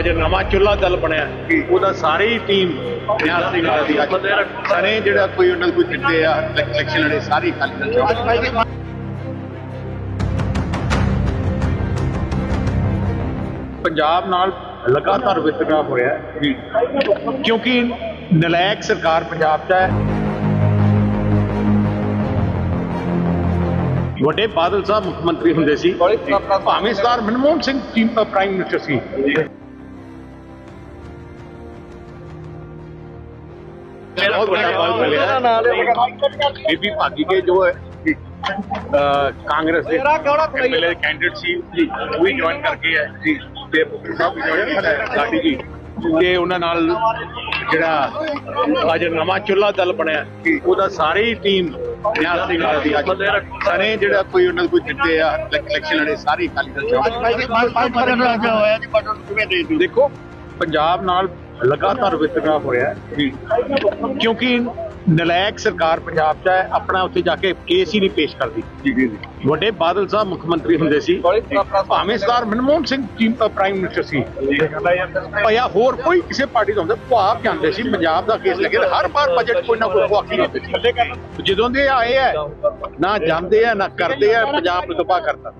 ਅੱਜ ਨਵਾਂ ਚੁੱਲਾ ਦਲ ਬਣਿਆ। ਉਹਦਾ ਸਾਰੀ ਟੀਮ ਨਿਹਾਲ ਸਿੰਘ ਵਾਲਾ ਦੀ ਅੱਜ। ਸਨੇ ਜਿਹੜਾ ਕੋਈ ਉਹਨਾਂ ਕੋਈ ਜਿੱਤੇ ਆ ਇਲੈਕਸ਼ਨ ਲੜੇ ਸਾਰੀ ਖਾਲੀ ਦਲ ਪੰਜਾਬ ਨਾਲ ਲਗਾਤਾਰ ਵਿਤਕਰਾ ਹੋਇਆ ਕਿਉਂਕਿ ਨਲਾਇਕ ਸਰਕਾਰ ਪੰਜਾਬ 'ਚ ਹੈ। ਵੱਡੇ ਬਾਦਲ ਸਾਹਿਬ ਮੁੱਖ ਮੰਤਰੀ ਹੁੰਦੇ ਸੀ। ਭਾਵੇਂ ਸਰਦਾਰ ਮਨਮੋਹਨ ਸਿੰਘ ਪ੍ਰਾਈਮ ਮਿਨਿਸਟਰ ਸੀ। ਬਹੁਤ ਵੱਡਾ ਬਲ ਮਿਲਿਆ ਬੀਬੀ ਭਾਗੀ ਕੇ ਜੋ ਹੈ ਅਹ, ਕਾਂਗਰਸ ਦੇ ਐਮਐਲਏ ਕੈਂਡੀਡੇਟ ਸੀ ਉਹ ਵੀ ਜੁਆਇਨ ਕਰਕੇ ਹੈ ਜੀ ਤੇ ਵੀ ਜੁਆਇਨ ਸਾਡੀ ਜੀ ਤੇ ਉਹਨਾਂ ਨਾਲ ਜਿਹੜਾ ਅੱਜ ਨਵਾਂ ਚੁੱਲਾ ਦਲ ਬਣਿਆ ਉਹਦਾ ਸਾਰੀ ਟੀਮ ਨਿਹਾਲ ਸਿੰਘ ਵਾਲਾ ਦੀ ਅੱਜ ਸਨੇ ਜਿਹੜਾ ਕੋਈ ਉਹਨਾਂ ਕੋਈ ਜਿੱਤੇ ਆ ਇਲੈਕਸ਼ਨ ਲੜੇ ਸਾਰੀ ਖਾਲੀ ਦਲ ਦੇਖੋ ਪੰਜਾਬ ਨਾਲ ਲਗਾਤਾਰ ਵਿਤਕਰਾ ਹੋ ਰਿਹਾ ਹੈ। ਕਿਉਂਕਿ ਨਲਾਇਕ ਸਰਕਾਰ ਪੰਜਾਬ 'ਚ ਹੈ ਆਪਣਾ ਉੱਥੇ ਜਾ ਕੇ ਕੇਸ ਹੀ ਨਹੀਂ ਪੇਸ਼ ਕਰਦੀ। ਵੱਡੇ ਬਾਦਲ ਸਾਹਿਬ ਮੁੱਖ ਮੰਤਰੀ ਹੁੰਦੇ ਸੀ। ਭਾਵੇਂ ਸਰਦਾਰ ਮਨਮੋਹਨ ਸਿੰਘ ਜੀ ਪ੍ਰਾਈਮ ਮਿਨਿਸਟਰ ਸੀ। ਭਇਆ ਹੋਰ ਕੋਈ ਕਿਸੇ ਪਾਰਟੀ ਦਾ ਹੁੰਦਾ ਭਾਵ ਜਾਂਦੇ ਸੀ ਪੰਜਾਬ ਦਾ ਕੇਸ ਲੱਗੇ ਹਰ ਵਾਰ ਬਜਟ ਕੋਈ ਨਾ ਕੋਈ ਖੁਆਕੀ ਹੁੰਦੀ ਸੀ। ਜਦੋਂ ਦੇ ਆਏ ਆ ਨਾ ਜਾਂਦੇ ਆ ਨਾ ਕਰਦੇ ਆ ਪੰਜਾਬ ਨੂੰ ਤਬਾਹ ਕਰਤਾ।